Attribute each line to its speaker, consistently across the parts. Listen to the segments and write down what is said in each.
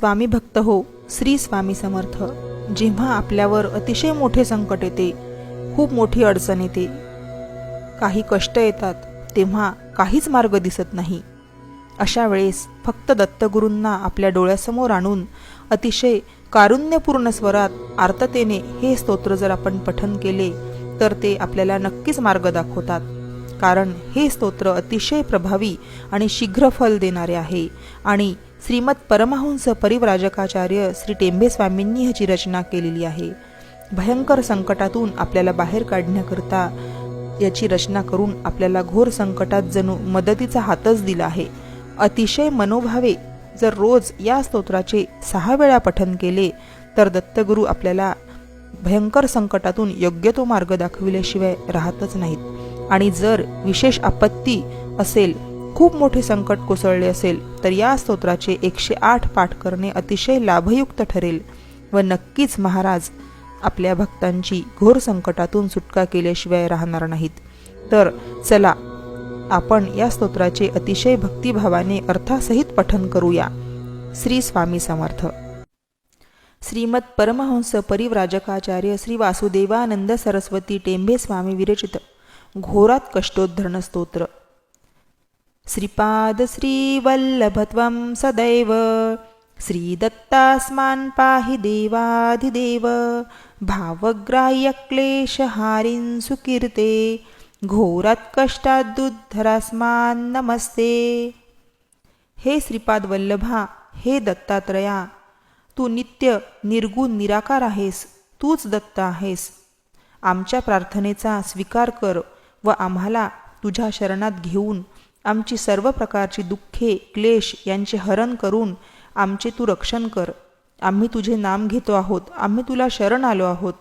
Speaker 1: स्वामी भक्त हो श्री स्वामी समर्थ. जेव्हा आपल्यावर अतिशय मोठे संकट येते खूप मोठी अडचण येते. काही कष्ट येतात तेव्हा काहीच मार्ग दिसत नाही. अशा वेळेस फक्त दत्तगुरूंना आपल्या डोळ्यासमोर आणून अतिशय कारुण्यपूर्ण स्वरात आर्ततेने हे स्तोत्र जर आपण पठन केले तर ते आपल्याला नक्कीच मार्ग दाखवतात. कारण हे स्तोत्र अतिशय प्रभावी आणि शीघ्र फल देणारे आहे. आणि श्रीमद परमहंस परिव्राजकाचार्य श्री टेंबे स्वामींनी ह्याची रचना केलेली आहे. भयंकर संकटातून आपल्याला बाहेर काढण्याकरता याची रचना करून आपल्याला घोर संकटात जणू मदतीचा हातच दिला आहे. अतिशय मनोभावे जर रोज या स्तोत्राचे सहा वेळा पठन केले तर दत्तगुरू आपल्याला भयंकर संकटातून योग्य तो मार्ग दाखविल्याशिवाय राहतच नाहीत. आणि जर विशेष आपत्ती असेल खूप मोठे संकट कोसळले असेल तर या स्तोत्राचे एकशे आठ पाठ करणे अतिशय लाभयुक्त ठरेल व नक्कीच महाराज आपल्या भक्तांची घोर संकटातून सुटका केल्याशिवाय राहणार नाहीत. तर चला आपण या स्तोत्राचे अतिशय भक्तिभावाने अर्थासहित पठन करूया. श्री स्वामी समर्थ. श्रीमद परमहंस परिव्राजकाचार्य श्री वासुदेवानंद सरस्वती टेंभे स्वामी विरचित. घोरात कष्टोद्धरण स्तोत्र श्रीपाद श्रीवल्लभत्वं सदैव। श्रीदत्तास्मान् पाहि देवाधिदेव। भावग्राह्यक्लेशहारिन् सुकीर्ते। घोरात् कष्टादुद्धरास्मान् नमस्ते। हे श्रीपाद वल्लभा हे दत्तात्रया तू नित्य निर्गुण निराकार आहेस तूच दत्त आहेस. आमच्या प्रार्थनेचा स्वीकार कर व आम्हाला तुझ्या शरणात घेऊन आमची सर्व प्रकारची दुःखे क्लेश यांचे हरण करून आमचे तू रक्षण कर. आम्ही तुझे नाम घेतो आहोत. आम्ही तुला शरण आलो आहोत.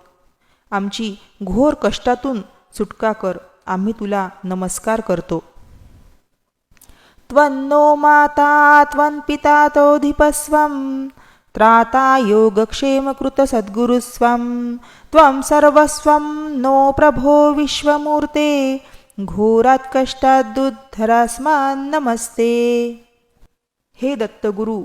Speaker 1: आमची घोर कष्टातून सुटका कर. आम्ही तुला नमस्कार करतो. त्वन्नो माता त्वन्पिता तोधिपस्वं त्राता योगक्षेमकृतसद्गुरुस्वं त्वं सर्वस्वं नो प्रभो विश्वमूर्ते। घोरात कष्टात दुधरास्मान नमस्ते. हे दत्तगुरु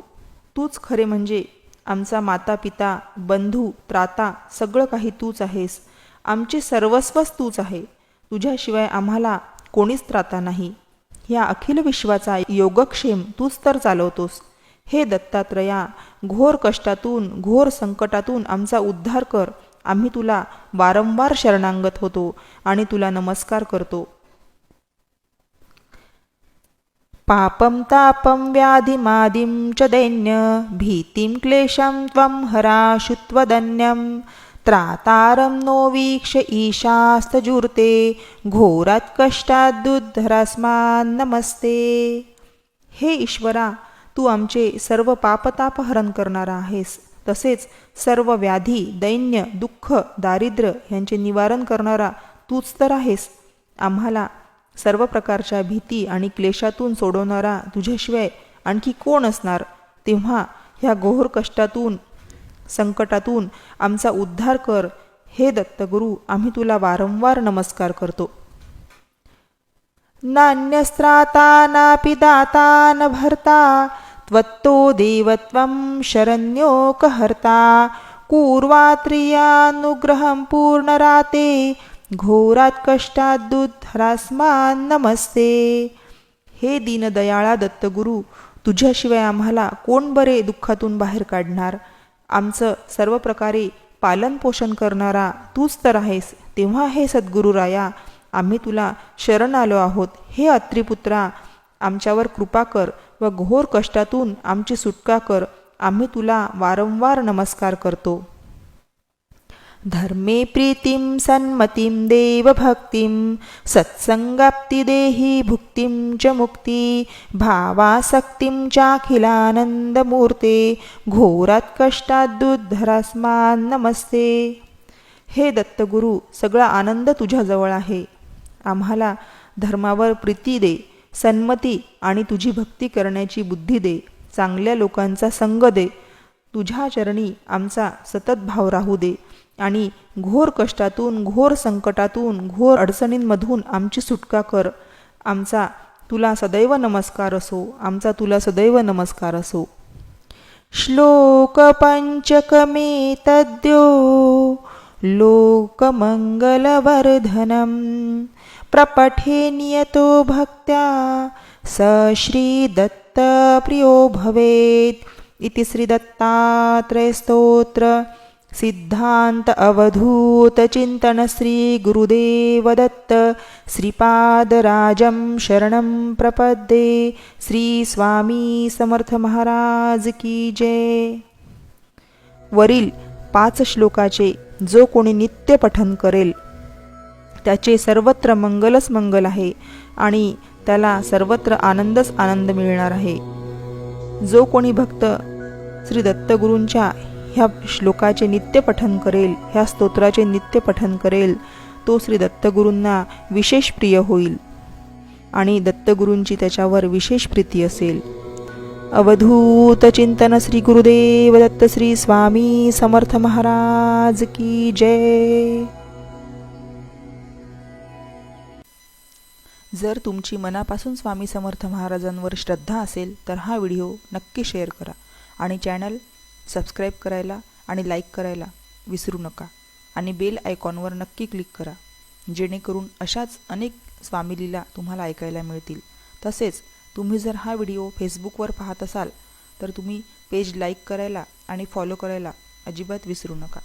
Speaker 1: तूच खरे म्हणजे. आमचा माता पिता बंधू त्राता सगळं काही तूच आहेस. आमचे सर्वस्वच तूच आहे. तुझ्याशिवाय आम्हाला कोणीच त्राता नाही. या अखिल विश्वाचा योगक्षेम तूच तर चालवतोस. हे दत्तात्रया घोर कष्टातून घोर संकटातून आमचा उद्धार कर. आम्ही तुला वारंवार शरणांगत होतो आणि तुला नमस्कार करतो. पापं तापं व्याधिमादिं च दैन्य भीतिं क्लेशं त्वं हराशुत्वदन्यं त्रातारं नो वीक्ष ईशास्तजूर्ते घोरात् कष्टादुद्धरास्मान् नमस्ते। हे ईश्वरा तू आमचे सर्व पापताप हरण करणारा आहेस तसेच सर्व व्याधी दैन्य दुःख दारिद्र्य यांचे निवारण करणारा तूच तर आहेस. आम्हाला सर्व प्रकारच्या भीती आणि क्लेशातून सोडवणारा तुझ्याशिवाय आणखी कोण असणार? तेव्हा ह्या घोर कष्टातून संकटातून आमचा उद्धार कर. हे दत्तगुरू आम्ही तुला वारंवार नमस्कार करतो. नान्यस्त्राता नापि दाता न भरता त्वत्तो देवत्वं शरण्योकहर्ता. कूर्वात्रियानुग्रहं पूर्णराते घोरात कष्टात कष्टादुद्धरास्मान नमस्ते. हे दीनदयाळा दत्तगुरू तुझ्याशिवाय आम्हाला कोण बरे दुःखातून बाहेर काढणार? आमचं सर्व प्रकारे पालनपोषण करणारा तूच तर आहेस तेव्हा हे सद्गुरुराया आम्ही तुला शरण आलो आहोत. हे अत्रिपुत्रा आमच्यावर कृपा कर व घोर कष्टातून आमची सुटका कर. आम्ही तुला वारंवार नमस्कार करतो. धर्मे प्रीतिं सन्मतिं देवभक्तिं सत्सङ्गाप्तिदेहि भुक्तिं च मुक्ति भावासक्तिं चाखिलानन्दमूर्ते कष्टात कष्टादुद्धरास्मान् नमस्ते। हे दत्तगुरू सगळा आनंद तुझ्याजवळ आहे. आम्हाला धर्मावर प्रीती दे सन्मती आणि तुझी भक्ती करण्याची बुद्धी दे चांगल्या लोकांचा संग दे तुझ्या चरणी आमचा सतत भाव राहू दे आणि घोर कष्टातून घोर संकटातून घोर अडचणींमधून आमची सुटका कर. आमचा तुला सदैव नमस्कार असो आमचा तुला सदैव नमस्कार असो. श्लोकपञ्चकमेतद्यो लोकमङ्गलवर्धनं प्रपठेन्यतो भक्त्या स श्रीदत्तप्रियो भवेत्। इति श्रीदत्तात्रयस्तोत्र सिद्धान्त अवधूतचिन्तन श्रीगुरुदेवदत्त श्रीपादराजं शरणं प्रपद्ये श्रीस्वामी समर्थ महाराज की जय. वरील पाच श्लोकाचे जो कोणी नित्य पठन करेल त्याचे सर्वत्र मंगलच मंगल आहे आणि त्याला सर्वत्र आनंदच आनंद मिळणार आहे. जो कोणी भक्त श्री दत्तगुरूंच्या ह्या श्लोकाचे नित्य पठन करेल ह्या स्तोत्राचे नित्य पठन करेल तो श्री दत्तगुरूंना विशेष प्रिय होईल आणि दत्तगुरूंची त्याच्यावर विशेष प्रीती असेल. अवधूत चिंतन श्री गुरुदेव दत्त श्री स्वामी समर्थ महाराज की जय. जर तुमची मनापासून स्वामी समर्थ महाराजांवर श्रद्धा असेल तर हा व्हिडिओ नक्की शेअर करा. आणि चॅनल सबस्क्राईब करायला आणि लाईक करायला विसरू नका. आणि बेल आयकॉनवर नक्की क्लिक करा जेणेकरून अशाच अनेक स्वामीलीला तुम्हाला ऐकायला मिळतील. तसेच तुम्ही जर हा व्हिडिओ फेसबुकवर पाहत असाल तर तुम्ही पेज लाईक करायला आणि फॉलो करायला अजिबात विसरू नका.